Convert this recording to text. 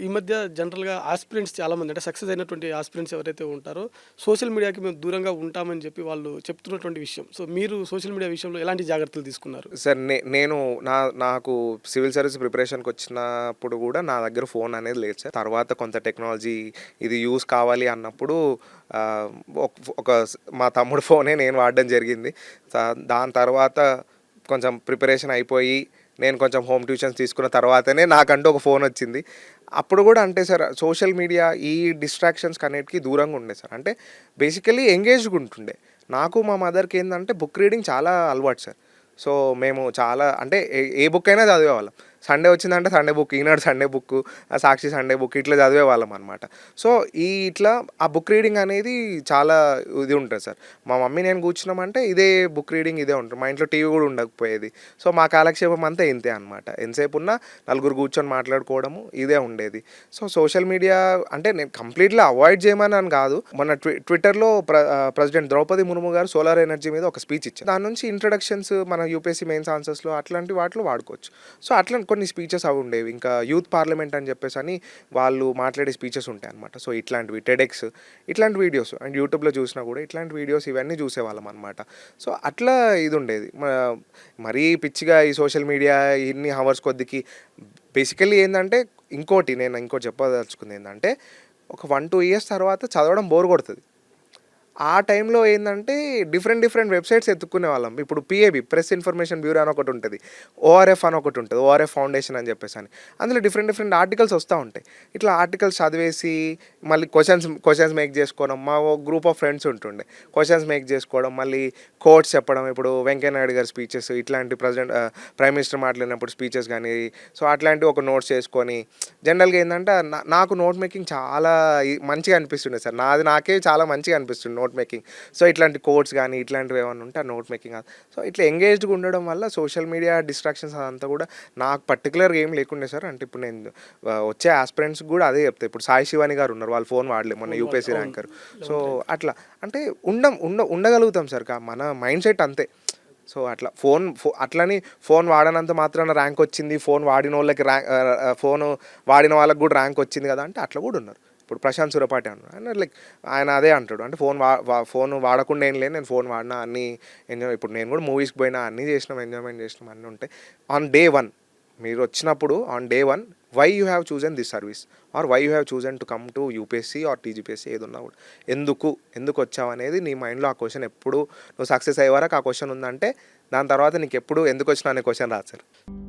ఈ మధ్య జనరల్గా ఆస్పిరెంట్స్ చాలామంది అంటే సక్సెస్ అయినటువంటి ఆస్పిరెంట్స్ ఎవరైతే ఉంటారో సోషల్ మీడియాకి మేము దూరంగా ఉంటామని చెప్పి వాళ్ళు చెప్తున్నటువంటి విషయం. సో మీరు సోషల్ మీడియా విషయంలో ఎలాంటి జాగ్రత్తలు తీసుకున్నారు? సార్ నేను నా నాకు సివిల్ సర్వీస్ ప్రిపరేషన్కి వచ్చినప్పుడు కూడా నా దగ్గర ఫోన్ అనేది లేదు సార్. తర్వాత కొంత టెక్నాలజీ ఇది యూస్ కావాలి అన్నప్పుడు ఒక- మా తమ్ముడు ఫోనే నేను వాడడం జరిగింది. దాని తర్వాత కొంచెం ప్రిపరేషన్ అయిపోయి నేను కొంచెం హోమ్ ట్యూషన్స్ తీసుకున్న తర్వాతనే నాకంటూ ఒక ఫోన్ వచ్చింది. అప్పుడు కూడా అంటే సార్ సోషల్ మీడియా ఈ డిస్ట్రాక్షన్స్ అన్నిటికీ దూరంగా ఉండే సార్. అంటే బేసికలీ ఎంగేజ్గా ఉంటుండే. నాకు మా మదర్కి ఏంటంటే బుక్ రీడింగ్ చాలా అలవాటు సార్. సో మేము చాలా అంటే ఏ- ఏ బుక్ అయినా చదివేవాళ్ళం. సండే వచ్చిందంటే Sunday book Eenadu Sunday book Sakshi Sunday book ఇట్లా చదివే వాళ్ళం అనమాట సో ఈ ఇట్లా ఆ బుక్ రీడింగ్ అనేది చాలా ఇది ఉంటుంది సార్. మా మమ్మీ నేను కూర్చున్నామంటే ఇదే బుక్ రీడింగ్ ఇదే ఉంటుంది. మా ఇంట్లో టీవీ కూడా ఉండకపోయేది. సో మా కాలక్షేపం అంతా ఇంతే అనమాట ఎంతసేపు ఉన్నా నలుగురు కూర్చొని మాట్లాడుకోవడము ఇదే ఉండేది. సో సోషల్ మీడియా అంటే నేను కంప్లీట్లీ అవాయిడ్ చేయమని అని కాదు. మన ట్వి ట్విట్టర్లో ప్ర ప్రెసిడెంట్ ద్రౌపది ముర్ము గారు సోలార్ ఎనర్జీ మీద ఒక స్పీచ్ ఇచ్చారు. దాని నుంచి ఇంట్రడక్షన్స్ మన యూపీఎస్సీ మెయిన్స్ ఆన్సర్స్లో అట్లాంటి వాటిలో వాడుకోవచ్చు. సో అట్లా కొన్ని స్పీచెస్ అవి ఉండేవి. ఇంకా యూత్ పార్లమెంట్ అని చెప్పేసి అని వాళ్ళు మాట్లాడే స్పీచెస్ ఉంటాయి అనమాట సో ఇట్లాంటివి టెడెక్స్ ఇట్లాంటి వీడియోస్ అండ్ యూట్యూబ్లో చూసినా కూడా ఇట్లాంటి వీడియోస్ ఇవన్నీ చూసేవాళ్ళం అనమాట సో అట్లా ఇది ఉండేది. మరీ పిచ్చిగా ఈ సోషల్ మీడియా ఇన్ని హవర్స్ కొద్దికి బేసికల్లీ ఏంటంటే ఇంకోటి నేను ఇంకోటి చెప్పదలుచుకుంది ఏంటంటే ఒక వన్ టూ ఇయర్స్ తర్వాత చదవడం బోర్ కొడుతుంది. ఆ టైంలో ఏంటంటే డిఫరెంట్ డిఫరెంట్ వెబ్సైట్స్ ఎత్తుక్కునే వాళ్ళం. ఇప్పుడు పిఏబి ప్రెస్ ఇన్ఫర్మేషన్ బ్యూరో అని ఒకటి ఉంటుంది ఓఆర్ఎఫ్ అని ఒకటి ఉంటుంది ఓఆర్ఎఫ్ ఫౌండేషన్ అని చెప్పేసి అని. అందులో డిఫరెంట్ డిఫరెంట్ ఆర్టికల్స్ వస్తూ ఉంటాయి. ఇట్లా ఆర్టికల్స్ చదివేసి మళ్ళీ క్వశ్చన్స్ క్వశ్చన్స్ మేక్ చేసుకోవడం మా గ్రూప్ ఆఫ్ ఫ్రెండ్స్ ఉంటుండే క్వశ్చన్స్ మేక్ చేసుకోవడం మళ్ళీ కోట్స్ చెప్పడం ఇప్పుడు వెంకయ్య నాయుడు గారి స్పీచెస్ ఇట్లాంటి ప్రెసిడెంట్ ప్రైమ్ మినిస్టర్ మాట్లాడినప్పుడు స్పీచెస్ కానీ సో అట్లాంటివి ఒక నోట్స్ చేసుకొని జనరల్గా ఏంటంటే నాకు నోట్ మేకింగ్ చాలా మంచిగా అనిపిస్తుండే సార్. నాది నాకే చాలా మంచిగా అనిపిస్తుంది నోట్ మేకింగ్. సో ఇట్లాంటి కోడ్స్ కానీ ఇట్లాంటివి ఏమైనా ఉంటే ఆ నోట్ మేకింగ్ సో ఇట్లా ఎంగేజ్డ్గా ఉండడం వల్ల సోషల్ మీడియా డిస్ట్రాక్షన్స్ అదంతా కూడా నాకు పర్టికులర్గా ఏం లేకుండే సార్. అంటే ఇప్పుడు నేను వచ్చే ఆస్పిరెంట్స్ కూడా అదే చెప్తాను ఇప్పుడు సాయి శివాని గారు ఉన్నారు వాళ్ళు ఫోన్ వాడలేదు మొన్న యూపీఎస్సీ ర్యాంకర్. సో అట్లా అంటే ఉండం ఉండ ఉండగలుగుతాం సార్. మన మైండ్ సెట్ అంతే. సో అట్లా ఫోన్ ఫో అట్లని ఫోన్ వాడనంత మాత్రాన ర్యాంక్ వచ్చింది. ఫోన్ వాడిన వాళ్ళకి ర్యాంక్ ఫోన్ వాడిన వాళ్ళకి కూడా ర్యాంక్ వచ్చింది కదా అంటే అట్లా కూడా ఉన్నారు. ఇప్పుడు ప్రశాంత్ సురపాటి అన్నాడు ఆయన లైక్ ఆయన అదే అంటాడు. అంటే ఫోన్ వా వా- ఫోన్ వాడకుండా ఏం లేదు. నేను ఫోన్ వాడినా అన్నీ ఎంజాయ్ ఇప్పుడు నేను కూడా మూవీస్కి పోయినా అన్నీ చేసినాం ఎంజాయ్మెంట్ చేసినాం అన్నీ ఉంటాయి. ఆన్ డే వన్ మీరు వచ్చినప్పుడు on day one why you have chosen this service? Or why you have chosen to come to UPSC or TGPSC ఏది ఉన్నా కూడా. ఎందుకు ఎందుకు వచ్చావు అనేది నీ మైండ్లో ఆ క్వశ్చన్ ఎప్పుడు నువ్వు సక్సెస్ అయ్యే వరకు ఆ క్వశ్చన్ ఉందంటే దాని తర్వాత నీకు ఎప్పుడు ఎందుకు వచ్చినా అనే క్వశ్చన్ రాదు సార్.